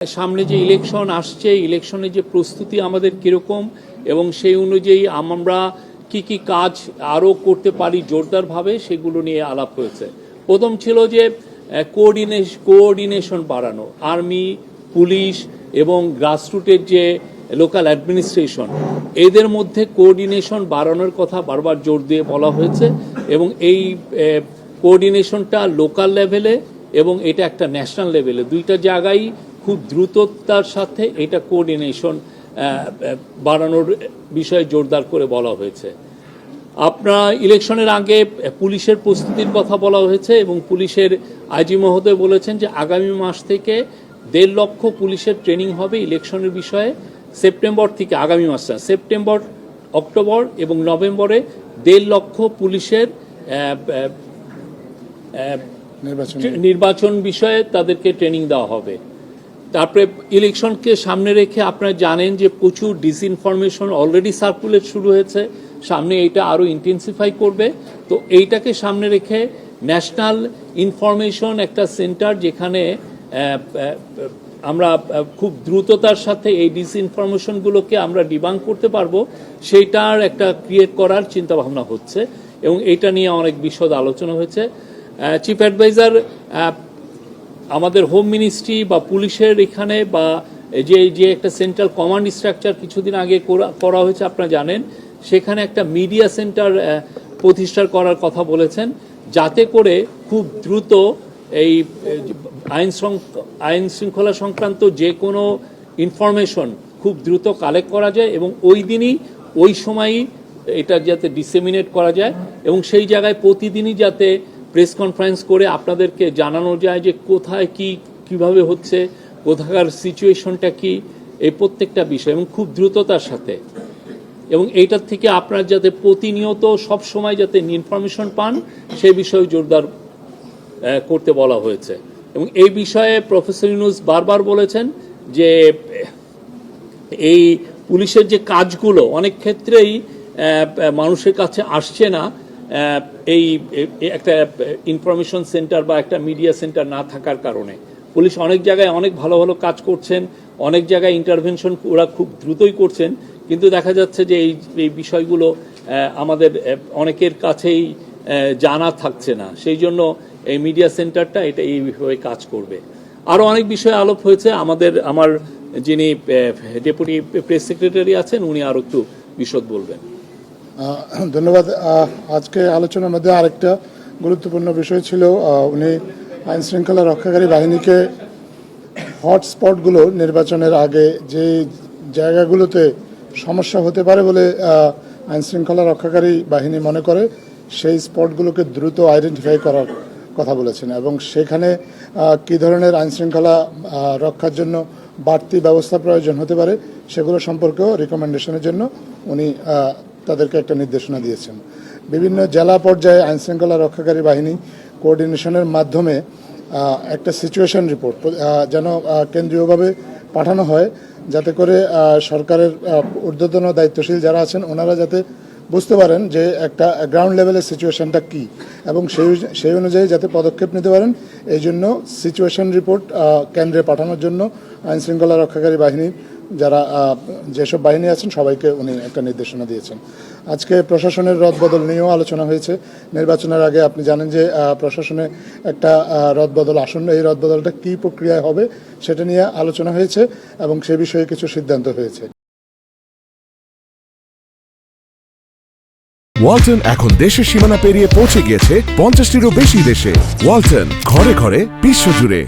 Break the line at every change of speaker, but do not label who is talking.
সামনে যে ইলেকশন আসছে ইলেকশনের যে প্রস্তুতি আমাদের কীরকম এবং সেই অনুযায়ী আমরা কি কি কাজ আরও করতে পারি জোরদারভাবে সেগুলো নিয়ে আলাপ হয়েছে। প্রথম ছিল যে কোঅর্ডিনেশন কোঅর্ডিনেশন বাড়ানো। আর্মি পুলিশ এবং গ্রাসরুটের যে লোকাল অ্যাডমিনিস্ট্রেশন এদের মধ্যে কোঅর্ডিনেশন বাড়ানোর কথা বারবার জোর দিয়ে বলা হয়েছে এবং এই কোঅর্ডিনেশনটা লোকাল লেভেলে এবং এটা একটা ন্যাশনাল লেভেলে দুইটা জায়গায় খুব দ্রুততার সাথে এটা কোঅর্ডিনেশন বাড়ানোর বিষয়ে জোরদার করে বলা হয়েছে। আপনার ইলেকশনের আগে পুলিশের প্রস্তুতির কথা বলা হয়েছে এবং পুলিশের আইজি মহোদয় বলেছেন যে আগামী মাস থেকে দেড় লক্ষ পুলিশের ট্রেনিং হবে ইলেকশনের বিষয়ে সেপ্টেম্বর থেকে আগামী মাসটা সেপ্টেম্বর অক্টোবর এবং নভেম্বরে দেড় লক্ষ পুলিশের
নির্বাচন
বিষয়ে তাদেরকে ট্রেনিং দেওয়া হবে। তারপরে ইলেকশনকে সামনে রেখে আপনারা জানেন যে প্রচুর ডিসইনফরমেশন অলরেডি সার্কুলেট শুরু হয়েছে। সামনে এটা আরও ইন্টেন্সিফাই করবে। তো এইটাকে সামনে রেখে ন্যাশনাল ইনফরমেশন একটা সেন্টার যেখানে আমরা খুব দ্রুততার সাথে এই ডিসইনফরমেশনগুলোকে আমরা ডিবাং করতে পারব, সেইটার একটা ক্রিয়েট করার চিন্তা ভাবনা হচ্ছে এবং এটা নিয়ে অনেক বিশদ আলোচনা হয়েছে। চিফ অ্যাডভাইজার আমাদের হোম মিনিস্ট্রি বা পুলিশের এখানে বা যে যে একটা সেন্ট্রাল কমান্ড স্ট্রাকচার কিছুদিন আগে করা- হয়েছে, আপনারা জানেন। সেখানে একটা মিডিয়া সেন্টার প্রতিষ্ঠা করার কথা বলেছেন। যাতে করে খুব দ্রুত এই আইন আইন শৃঙ্খলা সংক্রান্ত যে কোনো ইনফরমেশন খুব দ্রুত কালেক্ট করা যায় এবং ওই দিনই, ওই সময়ই এটা যাতে ডিসেমিনেট করা যায় এবং সেই জায়গায় প্রতিদিনই যাতে প্রেস কনফারেন্স করে আপনাদেরকে জানানো যায় যে কোথায় কি, কীভাবে হচ্ছে, কোথাকার সিচুয়েশনটা কি, এই প্রত্যেকটা বিষয় এবং খুব দ্রুততার সাথে। এবং এইটার থেকে আপনার যাতে প্রতিনিয়ত সব সময় যাতে ইনফরমেশন পান, সেই বিষয়ে জোরদার করতে বলা হয়েছে। এবং এই বিষয়ে প্রফেসর ইউনুস বারবার বলেছেন যে, এই পুলিশের যে কাজগুলো, অনেক ক্ষেত্রেই মানুষের কাছে আসছে না। এই একটা ইনফরমেশন সেন্টার বা একটা মিডিয়া সেন্টার না থাকার কারণে। পুলিশ অনেক জায়গায় অনেক ভালো ভালো কাজ করছেন, অনেক জায়গায় ইন্টারভেনশন ওরা খুব দ্রুতই করছেন, কিন্তু দেখা যাচ্ছে যে এই এই বিষয়গুলো আমাদের অনেকের কাছেই জানা থাকছে না। সেই জন্য এই মিডিয়া সেন্টারটা এটা এইভাবে কাজ করবে। আরও অনেক বিষয়ে আলোপ হয়েছে। আমাদের, আমার যিনি ডেপুটি প্রেস সেক্রেটারি আছেন, উনি আরও একটু বিশদ বলবেন।
ধন্যবাদ। আজকে আলোচনার মধ্যে আরেকটা গুরুত্বপূর্ণ বিষয় ছিল উনি আইন শৃঙ্খলা রক্ষাকারী বাহিনীকে হটস্পটগুলো নির্বাচনের আগে যে জায়গাগুলোতে সমস্যা হতে পারে বলে আইন শৃঙ্খলা রক্ষাকারী বাহিনী মনে করে, সেই স্পটগুলোকে দ্রুত আইডেন্টিফাই করার কথা বলেছেন এবং সেখানে কী ধরনের আইন শৃঙ্খলা রক্ষার জন্য বাড়তি ব্যবস্থা প্রয়োজন হতে পারে সেগুলো সম্পর্কেও রিকমেন্ডেশনের জন্য উনি তাদেরকে একটা নির্দেশনা দিয়েছেন। বিভিন্ন জেলা পর্যায়ে আইন শৃঙ্খলা রক্ষাকারী বাহিনী কোঅর্ডিনেশনের মাধ্যমে একটা সিচুয়েশন রিপোর্ট যেন কেন্দ্রীয়ভাবে পাঠানো হয়, যাতে করে সরকারের ঊর্ধ্বতন দায়িত্বশীল যারা আছেন, ওনারা যাতে বুঝতে পারেন যে একটা গ্রাউন্ড লেভেলের সিচুয়েশনটা কি এবং সেই সেই অনুযায়ী যাতে পদক্ষেপ নিতে পারেন। এই জন্য সিচুয়েশন রিপোর্ট কেন্দ্রে পাঠানোর জন্য আইন শৃঙ্খলা রক্ষাকারী বাহিনীর যারা যেসব বাহিনী আছেন, সবাইকে উনি একটা নির্দেশনা দিয়েছেন। আজকে প্রশাসনের রদবদল নিয়েও আলোচনা হয়েছে। নির্বাচনের আগে আপনি জানেন যে প্রশাসনে একটা রদবদল আসন্ন। এই রদবদলটা কী প্রক্রিয়ায় হবে সেটা নিয়ে আলোচনা হয়েছে এবং সে বিষয়ে কিছু সিদ্ধান্ত হয়েছে।
ওয়ালটন এখন দেশের সীমানা পেরিয়ে পৌঁছে গিয়েছে পঞ্চাশটিরও বেশি দেশে। ওয়ালটন, ঘরে ঘরে, বিশ্বজুড়ে।